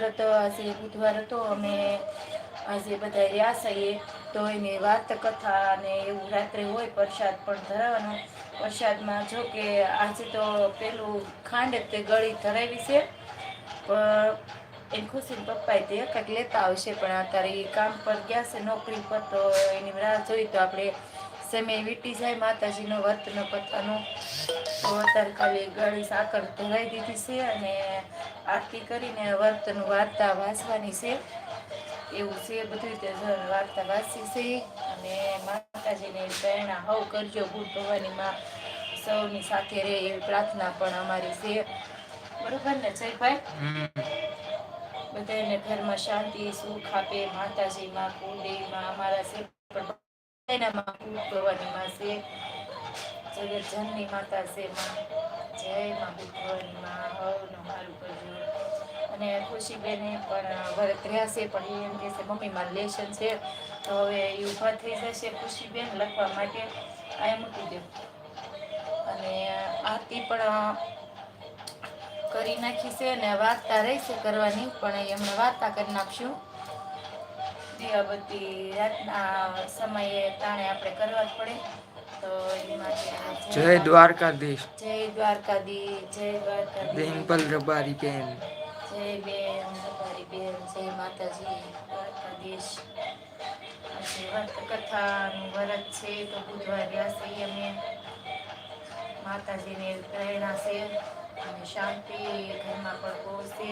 વ્રત આજે બુધવાર હતો અમે આજે બધા રહ્યા છીએ. તો એની વાર્તા કથા અને એવું રાત્રે હોય પ્રસાદ પણ ધરાવવાનો. પ્રસાદમાં જો કે આજે તો પેલું ખાંડ તે ગળી ધરાવી છે. પણ એની ખુશીને પપ્પાએ તે કંઈક લેતા આવશે, પણ અત્યારે એ કામ પર ગયા છે નોકરી પર, તો એની રાહ જોઈ તો આપણે સમય વીટી જાય માતાજીનો વર્તનો પથાનો તો અત્યારે ખાલી ગળી સાકર ધરાઈ દીધી છે અને આરતી કરીને વર્તનું વાર્તા વાંચવાની છે. એવું છે બધું રીતે વાર્તા વાંચી છે અને માતાજીને પ્રેરણા હવ કરજો ભૂત ભવાનીમાં સૌની સાથે રહે એવી પ્રાર્થના પણ અમારી છે. બરોબર ને જયભાઈ? બધાને ઘરમાં શાંતિ સુખ આપે માતાજીમાં માં અમારા છે પણ બધાનામાં ભૂત ભવાનીમાં છે જગત જનની માતા છે માં. જય માં ભૂત ભવાનીમાં હવનું સારું કરજો અને ખુશીબેને પણ વ્રત રહ્યા છે, પણ એમ કહે છે, મમ્મી, મારું લેશન છે. તો હવે એ ઊભા થઈ જશે ખુશીબેન લખવા માટે. આ મૂકી દો. અને આરતી પણ કરી નાખી છે અને વાર્તા રહેશે કરવાની, પણ એમને વાર્તા કરી નાખશું. દીવાબત્તી રાતના સમયે તાણે આપણે કરવા જ પડે. તો એ માટે જય દ્વારકાધીશ. જય દ્વારકાધી જય દ્વારકાધીશ. બેનપલ રબારી બેન. જય બેન રબારી બેન જય માતાજી. દ્વારકાધીશ. વ્રત કથાનું વ્રત છે તો બુધવાર વ્યાસે અમે માતાજીને પ્રેરણા છે અને શાંતિ ઘરમાં પણ પહોંચે.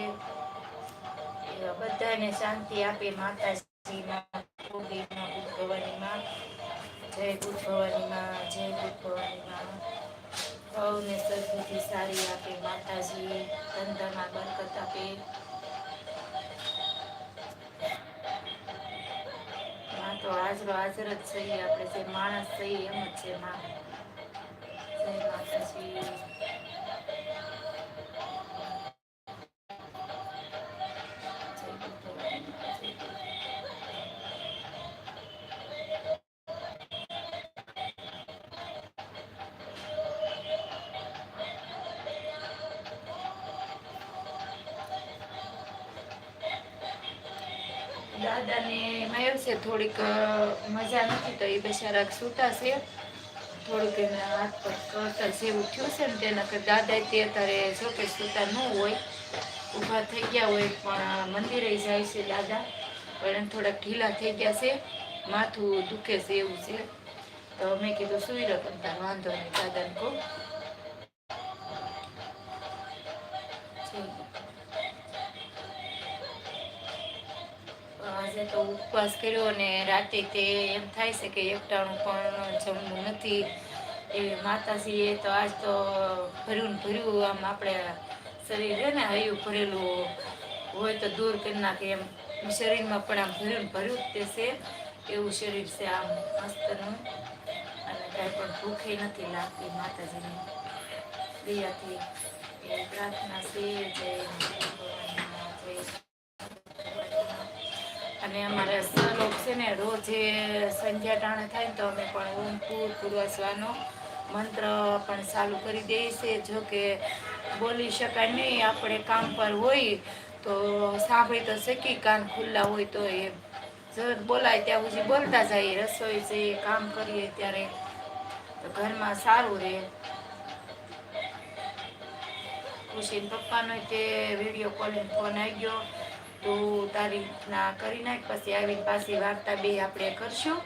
એવા બધાને શાંતિ આપે માતાજીના જય સૌને સદબુદ્ધિ સારી આપે માતાજી ધંધામાં બરકત આપે માં તો હાજરો હાજર જ છીએ આપણે જે માણસ છીએ એમ જ છે માં જય માતાજી દાદાને એમાં એવું છે, થોડીક મજા નથી તો એ બિચારા સૂતા છે. થોડુંક એના હાથ પર કરતા જેવું થયું છે ને તેના કરતા દાદા તે અત્યારે જો કે સૂતા ન હોય. ઊભા થઈ ગયા હોય, પણ મંદિરે જાય છે દાદા. પણ થોડાક ઢીલા થઈ ગયા છે. માથું દુખે છે એવું છે. તો મેં કીધું, સુઈ રહ્યો તાર વાંધો નહીં, દાદાને કહું. તો ઉપવાસ કર્યો અને રાતે તે એમ થાય છે કે એકટાણું પણ જમવું નથી. એવી માતાજીએ તો આજ તો ભર્યું ભર્યું, આમ આપણે શરીર ને હૈયું ભરેલું હોય તો દૂર કરી નાખે એમ. શરીરમાં પણ આમ ભર્યું ભર્યું જ તે છે. એવું શરીર છે આમ મસ્તનું. અને કાંઈ પણ ભૂખે નથી લાગતી માતાજીની. દયાથી એ પ્રાર્થના છે, જય અને અમારા શ્લોક છે ને, રોજે સંધ્યા ટાણે થાય ને તો અમે પણ ઓમ પૂર પૂર્વસ્વાનો મંત્ર પણ ચાલુ કરી દઈએ છીએ. જો કે બોલી શકાય નહીં, આપણે કામ પર હોય તો સાંભળી તો શકી, કાન ખુલ્લા હોય તો એ જો બોલાય ત્યાં સુધી બોલતા જઈએ રસોઈ છે કામ કરીએ ત્યારે તો ઘરમાં સારું રહે. ખુશી પપ્પાનો તે વીડિયો કોલિંગ ફોન આવી ગયો. તું તારી રીતના કરી નાખ પછી આવીને પાછી વાર્તા બે આપણે કરશું.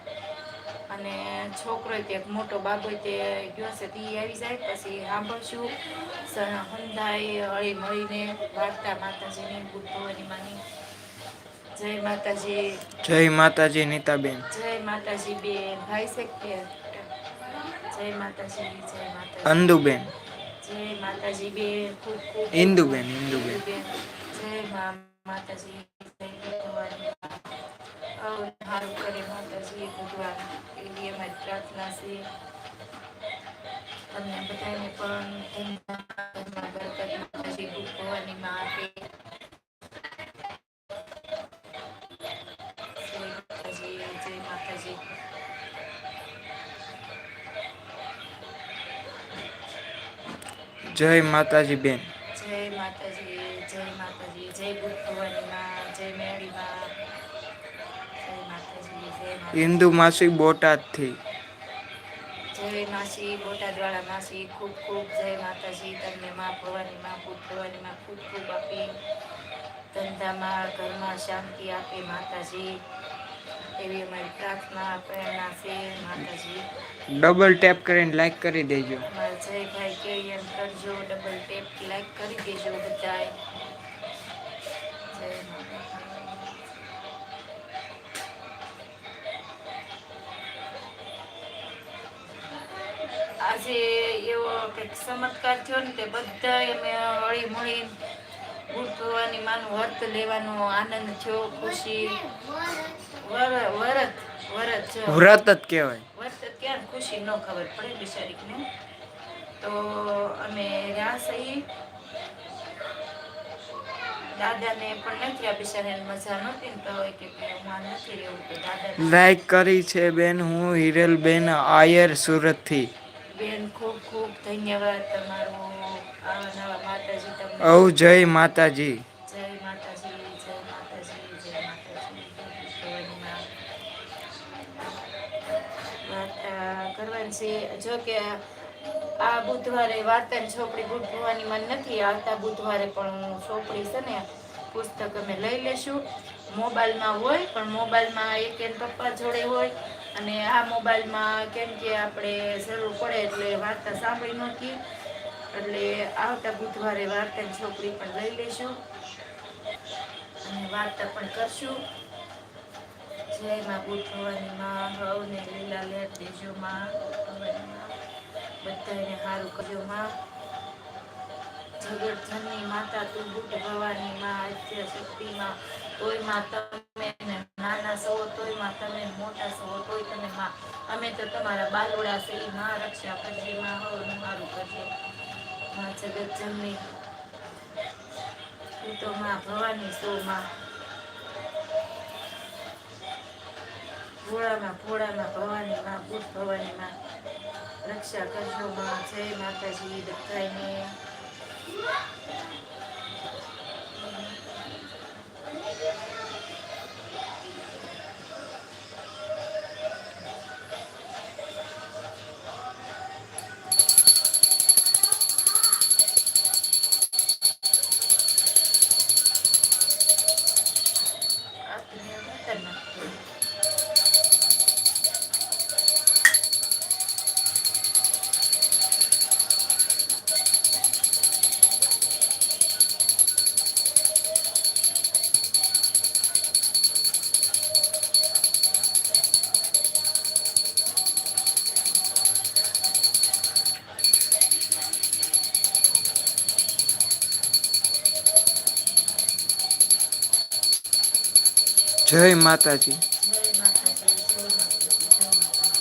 અને છોકરો તે મોટો બાબો તે ગયો છે તે આવી જાય પછી સાંભળશું. હંધાઈ હળી મળીને વાર્તા માતાજીની બુદ્ધ ભવાની માની. જય માતાજી. જય માતાજી નીતાબેન. જય માતાજી બે ભાઈ છે કે જય માતાજી જય માતાજી. અંદુબેન. જય માતાજી બે ખૂબ ખૂબ. ઇન્દુબેન ઇન્દુબેન. બેન જય મા માતાજી જય ભગવાન આવું સારું કરે માતાજી ભગવાન એવી અમારી પ્રાર્થના છે તમને બધાને પણ ધન્યવાદ બરકત માતાજી ભગવાનની માં આપે જય માતાજી જય માતાજી જય માતાજી બેન જય માતાજી જય માતાજી જય ભૂત હિન્દુ માસી બોટાદથી. જય માસી બોટાદવાળા માસી ખૂબ ખૂબ જય માતાજી. તમને મા ભવાની માં ભૂત ભવાની માં ખૂબ ખૂબ આપી. ધંધામાં ઘરમાં શાંતિ આપે માતાજી. એવી અમારી પ્રાર્થના પ્રેરણા છે માતાજી. ડબલ ટેપ કરીને લાઈક કરી દેજો. અમારા જયભાઈ એમ કરજો. ડબલ ટેપ લાઈક કરી દેજો બધાય. જય આજે એવો કંઈક ચમત્કાર થયો ને તે બધા અમે હળી મળી ધોવાની માનું વર્ત લેવાનો આનંદ થયો ખુશી. વર- વરત વરત વ્રત જ કહેવાય. વર્ત ક્યાં ખુશી ન ખબર પડે બિચારીકને. તો અમે રહ્યા સહી દાદાને પણ નથી આ બિચારાને મજા નહોતી તો કે હું નથી રહેવું તો દાદા લાઈક કરી છે બેન હું હિરલબેન આયર સુરતથી. બેન ખૂબ ખૂબ ધન્યવાદ તમારો. આવા નવા માતાજી તમને. ઔ જય માતાજી. જય માતાજી જય માતાજી જય કરવાની છે. જો કે આ બુધવારે વાર્તાની છોપડી બુધ ભવાની માં નથી આવતા. બુધવારે પણ છોપડી છે ને પુસ્તક અમે લઈ લેશું. મોબાઈલમાં હોય પણ મોબાઈલમાં એક એન પપ્પા જોડે હોય. અને આ મોબાઈલમાં કેમ કે આપણે જરૂર પડે એટલે વાર્તા સાંભળી નહોતી. એટલે આવતા બુધવારે વાર્તાની છોકરી પણ લઈ લઈશું. અને વાર્તા પણ કરશું. જય માં બુદ્ધ ભવાની માં, હવને લીલા લેટ દેજો માં બધાને સારું કરજો માં. જગત માતા તું બુદ્ધ ભવાની માં, આદ્ય શક્તિ માં, તમે નાના સો તોયમાં તમે મોટા સો તોય તમે માં. અમે તો તમારા બાલુડા છે એ માં રક્ષા કરજે માં હવનું મારું કરજે માં જગત જમની તું તો માં ભવાની છો માં. ભોળામાં ભોળામાં ભવાની માં ભૂત ભવાની માં. રક્ષા કરજો માં. જય માતાજી બધાને જય માતાજી જય માતાજી જય માતાજી જય માતાજી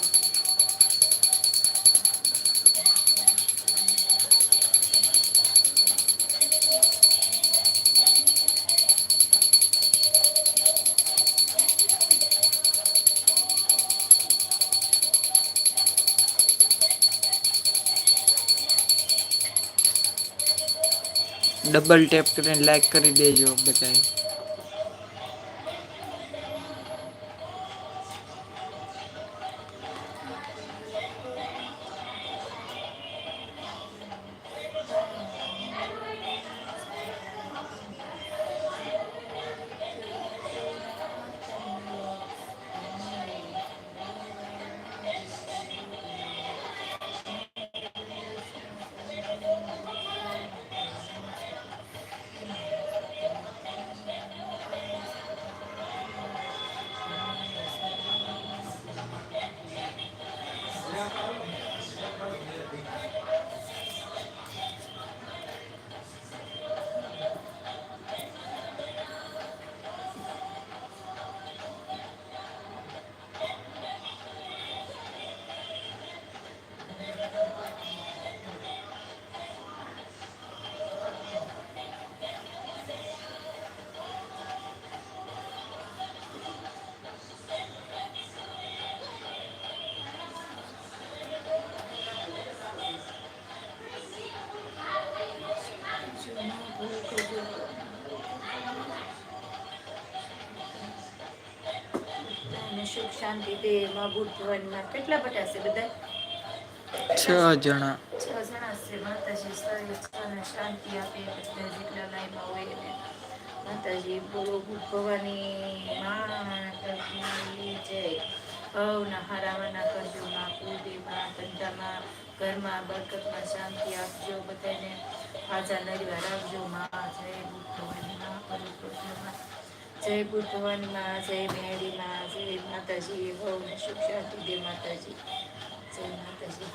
ડબલ ટેપ કરીને લાઈક કરી દેજો બધાય શાંતિ દે માં બુદ્ધ ભવનમાં કેટલા બધા છે બધા છ જણા. છ જણા છે. માતાજી શરીર શાંતિ આપે બધા જેટલા લાઈમાં હોય એને. માતાજી બોલો બુદ્ધ ભવાની માતાજી જય. ભવના હારાવાના કરજો માં કુલદેવમાં ધંધામાં ઘરમાં બરકતમાં શાંતિ આપજો બધાને હાજા નરવા રાખજો માં જય બુદ્ધ ભવાની માં જય બુદ્ધમાં જય મેળી માં જય માતાજી ભવને સુખ શાંતિ દે માતાજી, જય માતાજી.